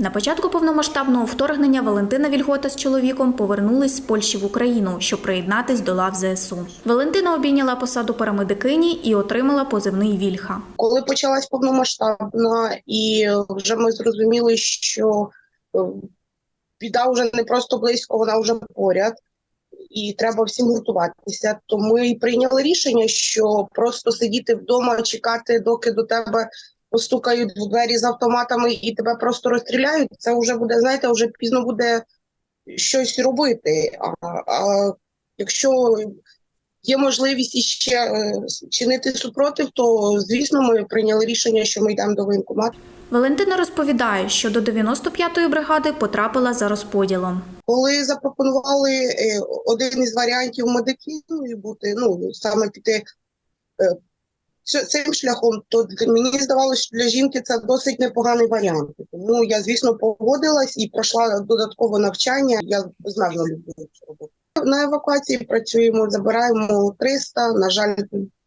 На початку повномасштабного вторгнення Валентина Вільгота з чоловіком повернулись з Польщі в Україну, щоб приєднатись до лав ЗСУ. Валентина обійняла посаду парамедикині і отримала позивний Вільха. Коли почалась повномасштабна, і вже ми зрозуміли, що е, біда вже не просто близько, вона вже поряд, і треба всім гуртуватися. То ми прийняли рішення, що просто сидіти вдома, чекати, доки до тебе постукають в двері з автоматами і тебе просто розстріляють. Це вже буде, знаєте, вже пізно буде щось робити. А, а якщо є можливість іще е, чинити супротив, то звісно ми прийняли рішення, що ми йдемо до воєнкомату. Валентина розповідає, що до 95-ї бригади потрапила за розподілом. Коли запропонували е, один із варіантів медикиною бути, ну саме піти е, цим шляхом, то мені здавалося, що для жінки це досить непоганий варіант. Тому я, звісно, погодилась і пройшла додаткове навчання. Я безмежно люблю цю роботу. На евакуації працюємо, забираємо 300, на жаль,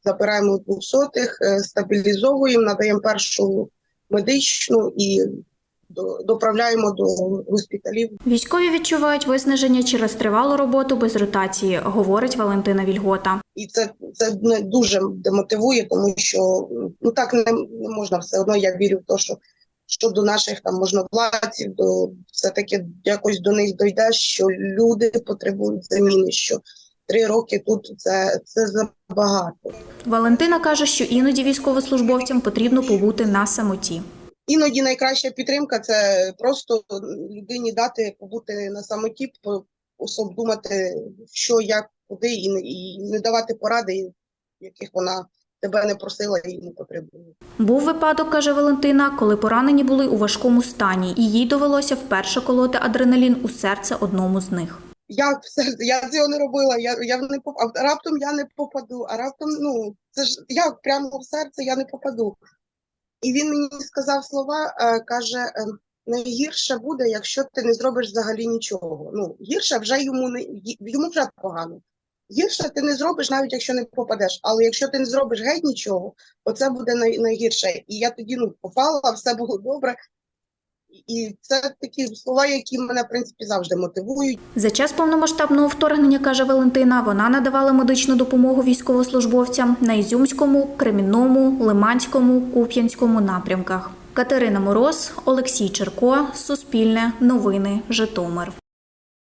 забираємо 200, е, стабілізовуємо, надаємо першу медичну і доправляємо до госпіталів. Військові відчувають виснаження через тривалу роботу без ротації, говорить Валентина Вільгота. І це, це мене дуже демотивує, тому що ну так не, не можна все одно. Я вірю в те, що, що до наших там можновладців, до все-таки якось до них дойде, що люди потребують заміни. Що три роки тут це, це забагато. Валентина каже, що іноді військовослужбовцям потрібно побути на самоті. Іноді найкраща підтримка це просто людині дати побути на самоті, по- особ думати, що, як, куди, і, не- і не давати поради, яких вона тебе не просила і не потребує. Був випадок, каже Валентина, коли поранені були у важкому стані, і їй довелося вперше колоти адреналін у серце одному з них. Як все я цього не робила. Я, я не поп... а раптом я не попаду, а раптом ну це ж як прямо в серце я не попаду. І він мені сказав слова, е, каже: е, найгірше буде, якщо ти не зробиш взагалі нічого. Ну гірше вже йому не йому вже погано. Гірше ти не зробиш, навіть якщо не попадеш. Але якщо ти не зробиш геть нічого, оце буде най, найгірше. І я тоді ну попала, все було добре. І це такі слова, які мене в принципі завжди мотивують. За час повномасштабного вторгнення, каже Валентина, вона надавала медичну допомогу військовослужбовцям на Ізюмському, Кремінному, Лиманському, Куп'янському напрямках. Катерина Мороз, Олексій Черко, Суспільне, Новини, Житомир.